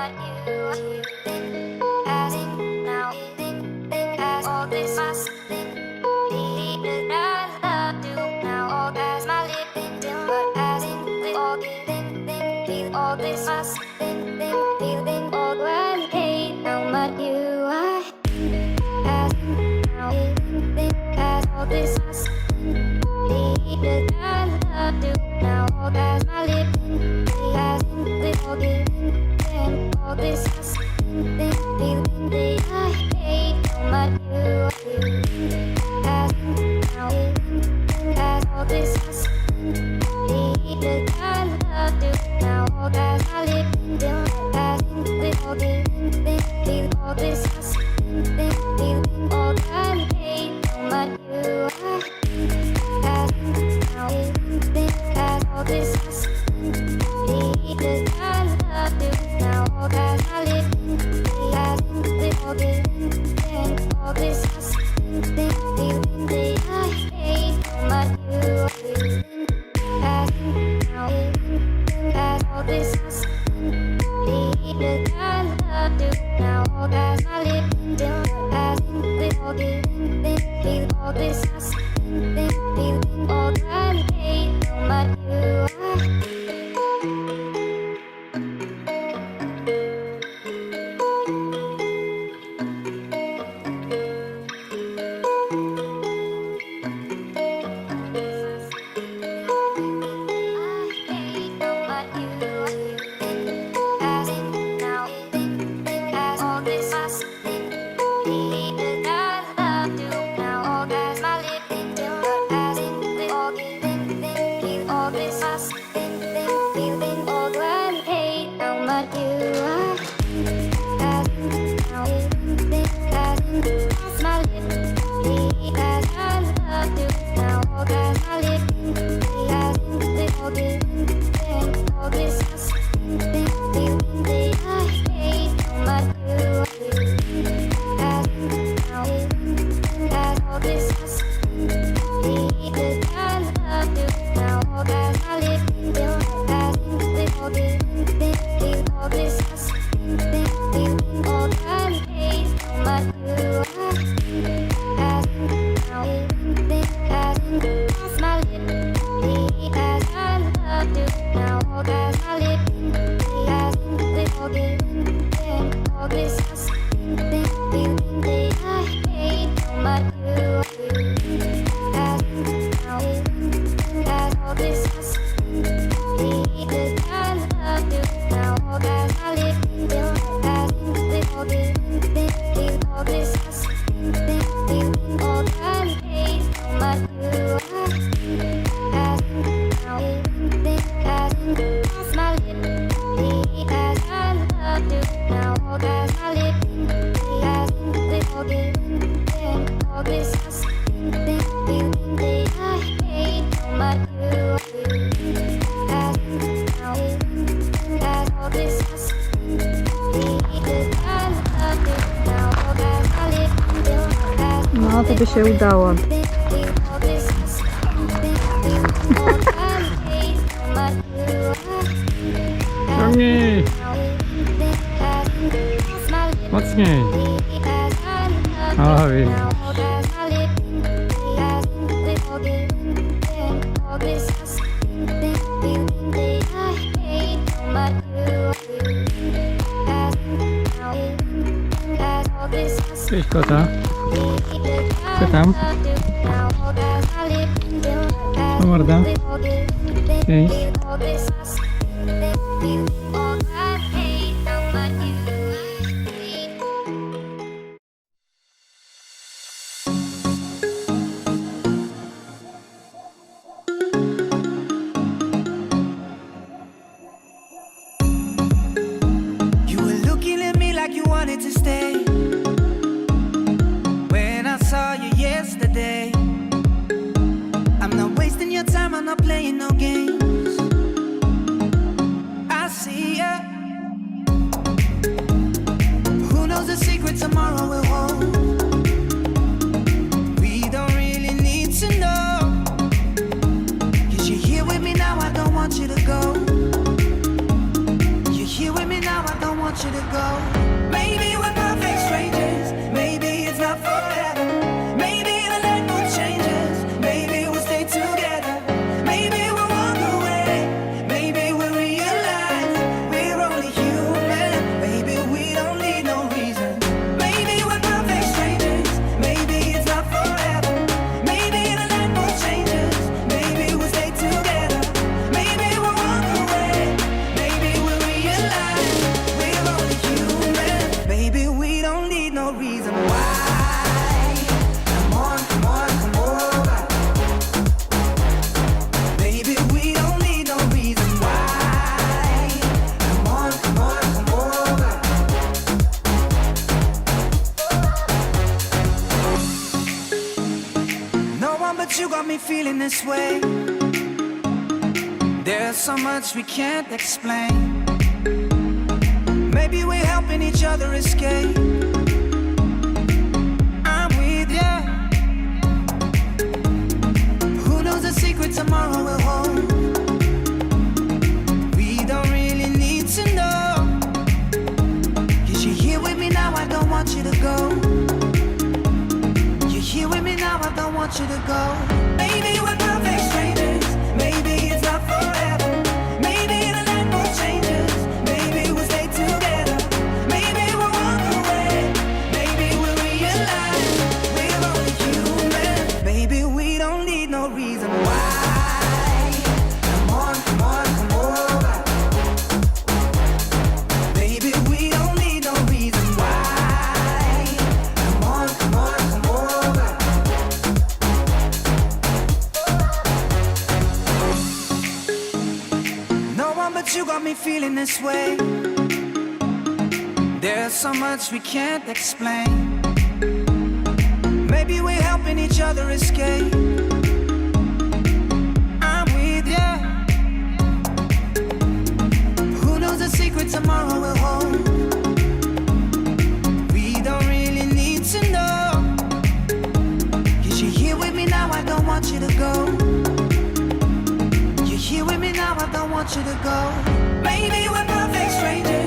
but you. all this ending. No, to by się udało. Ciągnij! Mocniej! Oj. Cześć kota. Co tam? No morda. you wanted to stay tomorrow. But you got me feeling this way. There's so much we can't explain. Maybe we're helping each other escape. Want you to go. Maybe we're perfect strangers. Maybe it's not forever. Maybe the night will change us. Maybe we'll stay together. Maybe we'll walk away. Maybe we'll realize we're only human. Maybe we don't need no reason why. You got me feeling this way. There's so much we can't explain. Maybe we're helping each other escape. I'm with ya. Who knows the secret tomorrow will hold? We don't really need to know. Cause you're here with me now, I don't want you to go. You're here with me now, I don't want you to go. Maybe we're perfect strangers.